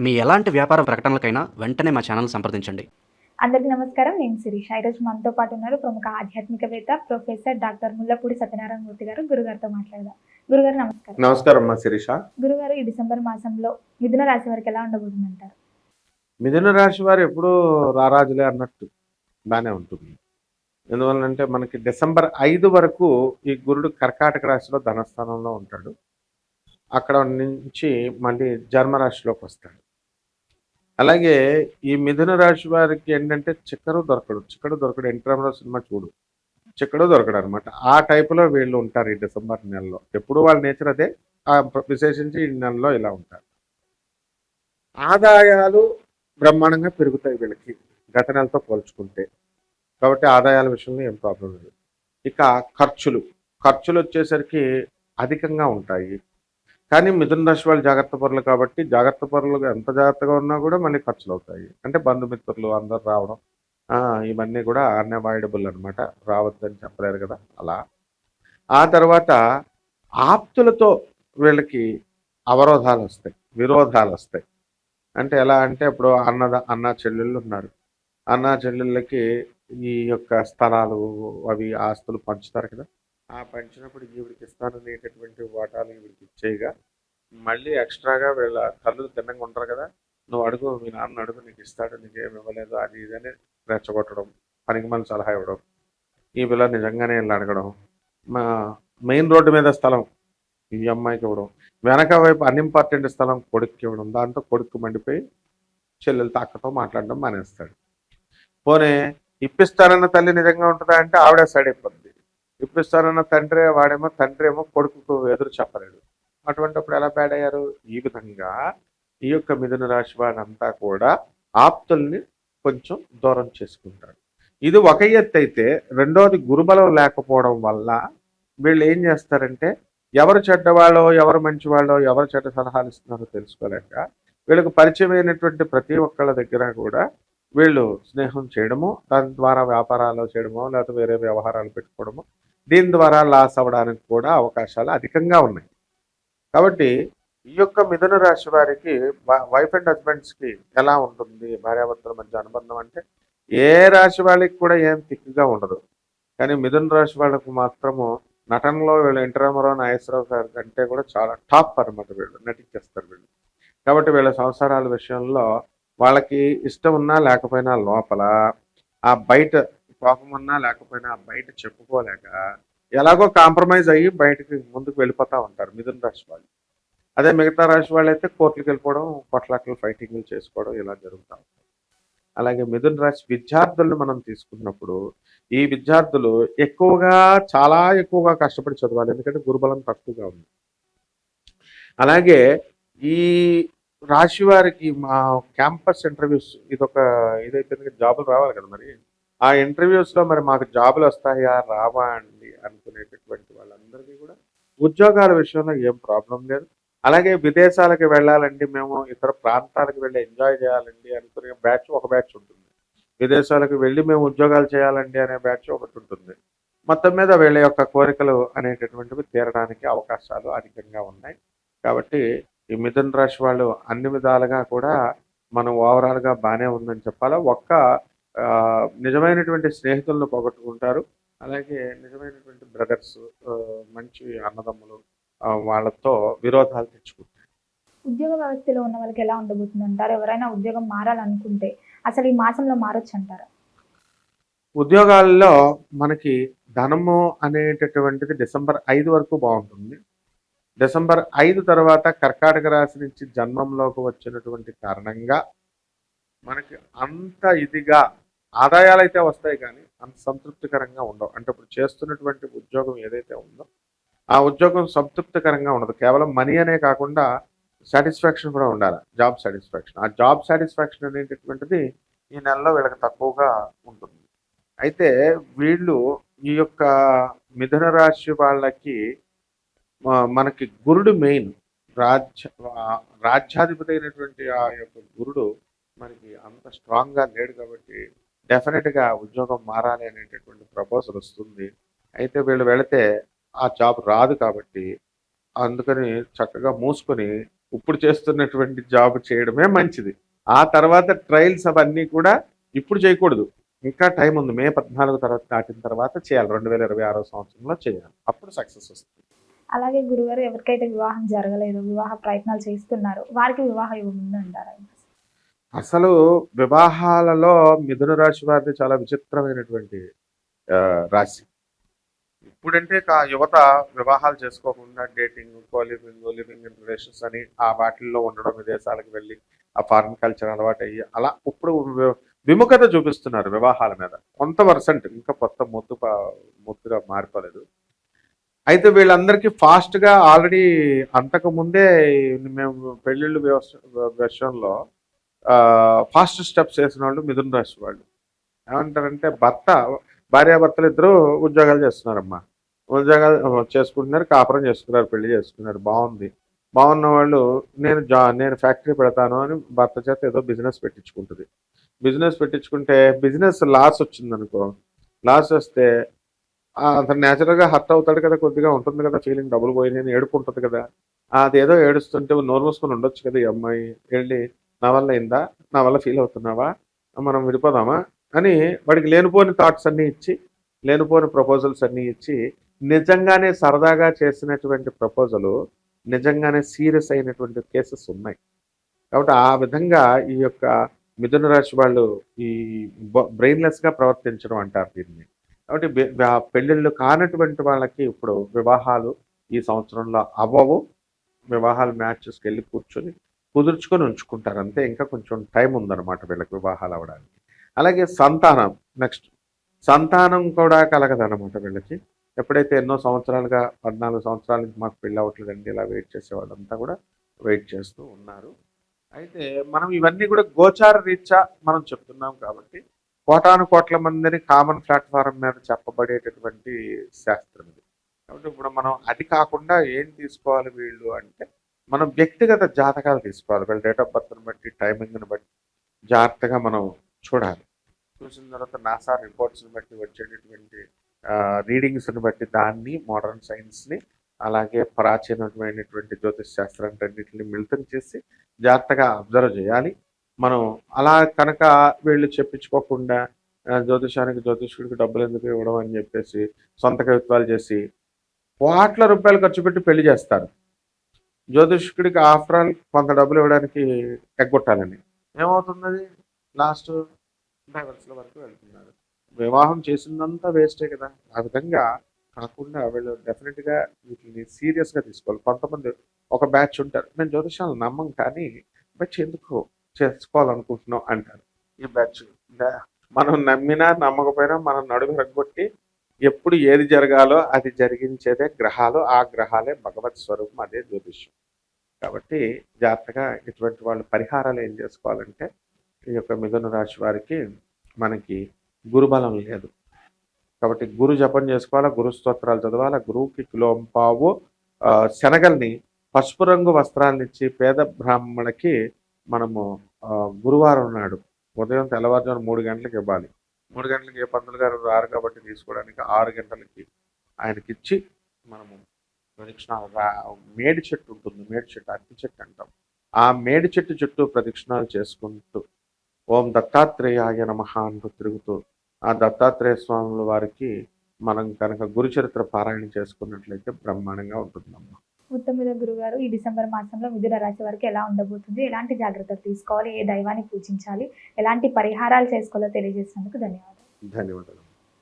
మీ ఎలాంటి వ్యాపార ప్రకటనలకైనా వెంటనే మా ఛానల్ సంప్రదించండి. అందరికీ నమస్కారం. నేను శిరీష. ఈరోజు మనతో పాటు ఉన్నారు ప్రముఖ ఆధ్యాత్మికవేత్త ప్రొఫెసర్ డాక్టర్ ముల్లపూడి సత్యనారాయణ మూర్తి గారు. గురుగారితో మాట్లాడదాం. గురుగారు నమస్కారం. నమస్కారం అమ్మా శిరీష. గురుగారు ఈ డిసెంబర్ మాసంలో మిథున రాశి వారికి ఎలా ఉండబోతుంది అంటారు మిథున రాశి వారు ఎప్పుడూ రారాజులే అన్నట్టు బాగానే ఉంటుంది. ఎందువల్లంటే మనకి డిసెంబర్ ఐదు వరకు ఈ గురుడు కర్కాటక రాశిలో ధనస్థానంలో ఉంటాడు. అక్కడ నుంచి మళ్ళీ జన్మ రాశిలోకి వస్తాడు. అలాగే ఈ మిథున రాశి వారికి ఏంటంటే చిక్కడు దొరకడు. చిక్కడు దొరకడు. ఎన్టీఆర్ సినిమా చూడు. చిక్కడు దొరకడు అనమాట ఆ టైపులో వీళ్ళు ఉంటారు ఈ డిసెంబర్ నెలలో. ఎప్పుడు వాళ్ళ నేచర్ అదే. ఆ విశేషించి ఈ నెలలో ఇలా ఉంటారు. ఆదాయాలు బ్రహ్మాండంగా పెరుగుతాయి వీళ్ళకి గత నెలతో పోల్చుకుంటే. కాబట్టి ఆదాయాల విషయంలో ఏం ప్రాబ్లం లేదు. ఇక ఖర్చులు. ఖర్చులు వచ్చేసరికి అధికంగా ఉంటాయి. కానీ మిథున రాశి వాళ్ళు జాగ్రత్త పరులు కాబట్టి జాగ్రత్త పరులు ఎంత జాగ్రత్తగా ఉన్నా కూడా మళ్ళీ ఖర్చులు అవుతాయి. అంటే బంధుమిత్రులు అందరు రావడం ఇవన్నీ కూడా అన్అవాయిడబుల్ అనమాట రావద్దని చెప్పలేరు కదా అలా. ఆ తర్వాత ఆప్తులతో వీళ్ళకి అవరోధాలు వస్తాయి విరోధాలు వస్తాయి. అంటే ఎలా అంటే ఇప్పుడు అన్నద అన్న చెల్లెళ్ళు ఉన్నారు. అన్న చెల్లెళ్ళకి ఈ యొక్క స్థలాలు అవి ఆస్తులు పంచుతారు కదా. ఆ పంచినప్పుడు ఈవిడికి ఇస్తాననేటటువంటి వాటాలు ఈవిడికి ఇచ్చేయగా మళ్ళీ ఎక్స్ట్రాగా వీళ్ళ కళ్ళు తిన్నంగా ఉంటారు కదా నువ్వు అడుగు మీ నాన్న అడుగు నీకు ఇస్తాడు నీకేమి ఇవ్వలేదు అది ఇదని రెచ్చగొట్టడం పనికి మళ్ళీ సలహా ఇవ్వడం ఈ పిల్ల నిజంగానే వెళ్ళి అడగడం మా మెయిన్ రోడ్డు మీద స్థలం ఈ అమ్మాయికి ఇవ్వడం వెనక వైపు అన్ఇంపార్టెంట్ స్థలం కొడుక్కి ఇవ్వడం దాంతో కొడుకు మండిపోయి చెల్లెలు అక్కతో మాట్లాడడం మానేస్తాడు. పోనీ ఇప్పిస్తానన్న తల్లి నిజంగా ఉంటుందా అంటే ఆవిడ సైడ్ అయిపోద్ది. ఇప్పిస్తానన్న తండ్రి వాడేమో తండ్రి ఏమో కొడుకుకు ఎదురు చెప్పలేడు. అటువంటిప్పుడు ఎలా బ్యాడ్ అయ్యారు? ఈ విధంగా ఈ యొక్క మిథున రాశి వారంతా కూడా ఆప్తుల్ని కొంచెం దూరం చేసుకుంటారు. ఇది ఒక ఎత్తు అయితే రెండోది గురుబలం లేకపోవడం వల్ల వీళ్ళు ఏం చేస్తారంటే ఎవరు చెడ్డవాళ్ళో ఎవరు మంచివాళ్ళో ఎవరు చెడ్డ సలహాలు ఇస్తున్నారో తెలుసుకోలేక వీళ్ళకు పరిచయమైనటువంటి ప్రతి ఒక్కళ్ళ దగ్గర కూడా వీళ్ళు స్నేహం చేయడము దాని ద్వారా వ్యాపారాలు చేయడమో లేకపోతే వేరే వ్యవహారాలు పెట్టుకోవడము దీని ద్వారా లాస్ అవ్వడానికి కూడా అవకాశాలు అధికంగా ఉన్నాయి. కాబట్టి ఈ యొక్క మిథున రాశి వారికి వైఫ్ అండ్ హస్బెండ్స్కి ఎలా ఉంటుంది? భార్యాభర్తల మధ్య అనుబంధం అంటే ఏ రాశి వాళ్ళకి కూడా ఏం తిక్కుగా ఉండదు. కానీ మిథున రాశి వాళ్ళకు మాత్రము నటనలో వీళ్ళు ఎన్టీ నాగేశ్వరరావు గారి కంటే కూడా చాలా టాప్ అనమాట వీళ్ళు నటించేస్తారు వీళ్ళు. కాబట్టి వీళ్ళ సంసారాల విషయంలో వాళ్ళకి ఇష్టం ఉన్నా లేకపోయినా లోపల ఆ బయట కోపం లేకపోయినా బయట చెప్పుకోలేక ఎలాగో కాంప్రమైజ్ అయ్యి బయటకి ముందుకు వెళ్ళిపోతూ ఉంటారు మిథున రాశి వాళ్ళు. అదే మిగతా రాశి వాళ్ళు అయితే కోర్టులకు వెళ్ళిపోవడం కొట్లాటలు ఫైటింగ్లు చేసుకోవడం ఇలా జరుగుతూ ఉంటాయి. అలాగే మిథున రాశి విద్యార్థులను మనం తీసుకున్నప్పుడు ఈ విద్యార్థులు ఎక్కువగా చాలా ఎక్కువగా కష్టపడి చదవాలి. ఎందుకంటే గురుబలం తక్కువగా ఉంది. అలాగే ఈ రాశి వారికి మా క్యాంపస్ ఇంటర్వ్యూస్ ఇదొక ఇదైతే జాబులు రావాలి కదా మరి? ఆ ఇంటర్వ్యూస్లో మరి మాకు జాబులు వస్తాయా రావా అండి అనుకునేటటువంటి వాళ్ళందరికీ కూడా ఉద్యోగాల విషయంలో ఏం ప్రాబ్లం లేదు. అలాగే విదేశాలకు వెళ్ళాలండి మేము ఇతర ప్రాంతాలకు వెళ్ళి ఎంజాయ్ చేయాలండి అనుకునే బ్యాచ్ ఒక బ్యాచ్ ఉంటుంది. విదేశాలకు వెళ్ళి మేము ఉద్యోగాలు చేయాలండి అనే బ్యాచ్ ఒకటి ఉంటుంది. మొత్తం మీద వీళ్ళ యొక్క కోరికలు అనేటటువంటివి తీరడానికి అవకాశాలు అధికంగా ఉన్నాయి. కాబట్టి ఈ మిథున్ రాశి వాళ్ళు అన్ని విధాలుగా కూడా మనం ఓవరాల్గా బాగానే ఉందని చెప్పాలా. ఒక్క నిజమైనటువంటి స్నేహితులను పోగొట్టుకుంటారు. అలాగే నిజమైనటువంటి బ్రదర్స్ మంచి అన్నదమ్ములు వాళ్ళతో విరోధాలు తెచ్చుకుంటారు. ఉద్యోగ వ్యవస్థలో ఉన్న వాళ్ళకి ఎలా ఉండబోతుంది అంటారు ఎవరైనా ఉద్యోగం మారాలనుకుంటే అసలు ఈ మాసంలో మారొచ్చు అంటారా ఉద్యోగాల్లో మనకి ధనము అనేటటువంటిది డిసెంబర్ ఐదు వరకు బాగుంటుంది. డిసెంబర్ ఐదు తర్వాత కర్కాటక రాశి నుంచి జన్మంలోకి వచ్చినటువంటి కారణంగా మనకి అంత ఇదిగా ఆదాయాలు అయితే వస్తాయి కానీ అంత సంతృప్తికరంగా ఉండవు. అంటే ఇప్పుడు చేస్తున్నటువంటి ఉద్యోగం ఏదైతే ఉందో ఆ ఉద్యోగం సంతృప్తికరంగా ఉండదు. కేవలం మనీ అనే కాకుండా సాటిస్ఫాక్షన్ కూడా ఉండాలి. Job satisfaction. ఆ జాబ్ సాటిస్ఫాక్షన్ అనేటటువంటిది ఈ నెలలో వీళ్ళకి తక్కువగా ఉంటుంది. అయితే వీళ్ళు ఈ యొక్క మిథున రాశి వాళ్ళకి మనకి గురుడు మెయిన్. రాజ్య రాజ్యాధిపతి అయినటువంటి ఆ యొక్క గురుడు మనకి అంత స్ట్రాంగ్గా లేడు కాబట్టి డెఫినెట్గా ఉద్యోగం మారాలి అనేటటువంటి ప్రపోజల్ వస్తుంది. అయితే వీళ్ళు వెళితే ఆ జాబ్ రాదు కాబట్టి అందుకని చక్కగా మూసుకొని ఇప్పుడు చేస్తున్నటువంటి జాబ్ చేయడమే మంచిది. ఆ తర్వాత ట్రయల్స్ అవన్నీ కూడా ఇప్పుడు చేయకూడదు. ఇంకా టైం ఉంది. మే పద్నాలుగు తర్వాత దాటిన తర్వాత చేయాలి. రెండు వేల ఇరవై ఆరో సంవత్సరంలో చేయాలి. అప్పుడు సక్సెస్ వస్తుంది. అలాగే గురుగారు ఎవరికైతే వివాహం జరగలేదు వివాహ ప్రయత్నాలు చేస్తున్నారు వారికి వివాహ యోగం ఉందంటారా? అసలు వివాహాలలో మిథున రాశి వారిది చాలా విచిత్రమైనటువంటి రాశి. ఇప్పుడంటే కా- యువత వివాహాలు చేసుకోకుండా dating coliving living in relations అని ఆ వాటిల్లో ఉండడం విదేశాలకు వెళ్ళి ఆ ఫారిన్ కల్చర్ అలవాటు అయ్యి అలా ఇప్పుడు విముఖత చూపిస్తున్నారు వివాహాల మీద. కొంత పర్సెంట్ ఇంకా కొత్త ముద్దు ప- ముద్దుగా మారిపోలేదు. అయితే వీళ్ళందరికీ ఫాస్ట్గా ఆల్రెడీ అంతకుముందే మేము పెళ్ళిళ్ళు విషయంలో ఫాస్ట్ స్టెప్స్ వేసిన వాళ్ళు మిథున రాశి వాళ్ళు. ఏమంటారంటే భర్త భార్యాభర్తలు ఇద్దరు ఉద్యోగాలు చేస్తున్నారమ్మా. ఉద్యోగాలు చేసుకుంటున్నారు కాపురం చేసుకున్నారు పెళ్ళి చేసుకున్నారు బాగుంది. బాగున్న వాళ్ళు నేను జా నేను ఫ్యాక్టరీ పెడతాను అని భర్త చేత ఏదో బిజినెస్ పెట్టించుకుంటుంది. బిజినెస్ పెట్టించుకుంటే బిజినెస్ లాస్ వచ్చింది అనుకో లాస్ వస్తే అతను న్యాచురల్గా హర్ట్ అవుతాడు కదా కొద్దిగా ఉంటుంది కదా ఫీలింగ్ డబ్బులు పోయినాయని ఏడుకుంటుంది కదా. అదేదో ఏడుస్తుంటే నోరు మూసుకొని ఉండొచ్చు కదా ఈ అమ్మాయి వెళ్ళి నా వల్ల అయిందా? నా వల్ల ఫీల్ అవుతున్నావా? మనం విడిపోదామా? అని వాడికి లేనిపోని థాట్స్ అన్నీ ఇచ్చి లేనిపోని ప్రపోజల్స్ అన్నీ ఇచ్చి నిజంగానే సరదాగా చేసినటువంటి ప్రపోజలు నిజంగానే సీరియస్ అయినటువంటి కేసెస్ ఉన్నాయి. కాబట్టి ఆ విధంగా ఈ యొక్క మిథున రాశి వాళ్ళు ఈ బ్రెయిన్లెస్గా ప్రవర్తించడం అంటారు దీన్ని. కాబట్టి పెళ్ళిళ్ళు కానటువంటి వాళ్ళకి ఇప్పుడు వివాహాలు ఈ సంవత్సరంలో అవ్వవు. వివాహాలు మ్యాచెస్కి వెళ్ళి కూర్చొని కుదుర్చుకొని ఉంచుకుంటారు. అంతే. ఇంకా కొంచెం టైం ఉందన్నమాట వీళ్ళకి వివాహాలు అవ్వడానికి. అలాగే సంతానం నెక్స్ట్. సంతానం కూడా కలగదన్నమాట వీళ్ళకి. ఎప్పుడైతే ఎన్నో సంవత్సరాలుగా పద్నాలుగు సంవత్సరాల నుంచి మాకు పెళ్ళి అవ్వట్లేదండి ఇలా వెయిట్ చేసే వాళ్ళంతా కూడా వెయిట్ చేస్తూ ఉన్నారు. అయితే మనం ఇవన్నీ కూడా గోచార రీత్యా మనం చెప్తున్నాం కాబట్టి కోటాను కోట్ల మందిని కామన్ ప్లాట్ఫారం మీద చెప్పబడేటటువంటి శాస్త్రం ఇది. కాబట్టి ఇప్పుడు మనం అది కాకుండా ఏం తీసుకోవాలి వీళ్ళు అంటే మనం వ్యక్తిగత జాతకాలు తీసుకోవాలి. వీళ్ళ డేట్ ఆఫ్ బర్త్ని బట్టి టైమింగ్ని బట్టి జాగ్రత్తగా మనం చూడాలి. చూసిన తర్వాత నాసా రిపోర్ట్స్ని బట్టి వచ్చేటటువంటి రీడింగ్స్ని బట్టి దాన్ని మోడర్న్ సైన్స్ని అలాగే ప్రాచీనమైనటువంటి జ్యోతిష్ శాస్త్రాన్ని అన్నింటిని మిళితం చేసి జాగ్రత్తగా అబ్జర్వ్ చేయాలి. మనం అలా కనుక వీళ్ళు చెప్పించుకోకుండా జ్యోతిషానికి జ్యోతిష్కుడికి డబ్బులు ఎందుకు ఇవ్వడం అని చెప్పేసి సొంత కవిత్వాలు చేసి కోట్ల రూపాయలు ఖర్చు పెట్టి పెళ్ళి చేస్తారు. జ్యోతిష్కుడికి ఆఫ్టర్ ఆల్ కొంత డబ్బులు ఇవ్వడానికి ఎగ్గొట్టాలని ఏమవుతుంది అది లాస్ట్ డైవర్స్ల వరకు వెళ్తున్నారు. వివాహం చేసిందంతా వేస్టే కదా. ఆ విధంగా కాకుండా వీళ్ళు డెఫినెట్గా వీటిని సీరియస్గా తీసుకోవాలి. కొంతమంది ఒక బ్యాచ్ ఉంటారు. మేము జ్యోతిషాలు నమ్మం కానీ బట్ ఎందుకు చేసుకోవాలనుకుంటున్నాం అంటారు. ఈ బ్యాచ్ మనం నమ్మినా నమ్మకపోయినా మనం నడుము రగ్గొట్టి ఎప్పుడు ఏది జరగాలో అది జరిగించేదే గ్రహాలు ఆ గ్రహాలే భగవత్ స్వరూపం అదే జ్యోతిష్యం. కాబట్టి జాగ్రత్తగా ఇటువంటి వాళ్ళు పరిహారాలు ఏం చేసుకోవాలంటే ఈ యొక్క మిథున రాశి వారికి మనకి గురుబలం లేదు. కాబట్టి గురు జపం చేసుకోవాలా గురు స్తోత్రాలు చదవాలా గురువుకి కిలోంపావు శనగల్ని పసుపు రంగు వస్త్రాన్ని ఇచ్చి పేద బ్రాహ్మణకి మనము గురువారం నాడు ఉదయం తెల్లవారుజామున మూడు గంటలకు ఇవ్వాలి. మూడు గంటలకి ఏ పంతులు గారు రారు కాబట్టి తీసుకోవడానికి ఆరు గంటలకి ఆయనకి ఇచ్చి మనము ప్రదక్షిణాలు రా- మేడి చెట్టు ఉంటుంది మేడి చెట్టు అరటి చెట్టు అంటాం. ఆ మేడి చెట్టు చుట్టూ ప్రదక్షిణాలు చేసుకుంటూ ఓం దత్తాత్రేయాయ నమః అంటూ తిరుగుతూ ఆ దత్తాత్రేయ స్వాముల వారికి మనం కనుక గురుచరిత్ర పారాయణ చేసుకున్నట్లయితే బ్రహ్మాండంగా ఉంటుందమ్మా. ఉత్తమిద గురుగారు ఈ డిసెంబర్ మాసంలో మిథున రాశి వారికి ఎలా ఉండబోతుంది? ఎలాంటి జాగ్రత్తలు తీసుకోవాలి? ఏ దైవాన్ని పూజించాలి? ఎలాంటి పరిహారాలు చేసుకోవాలో తెలియజేసినందుకు ధన్యవాదాలు. ధన్యవాదాలు.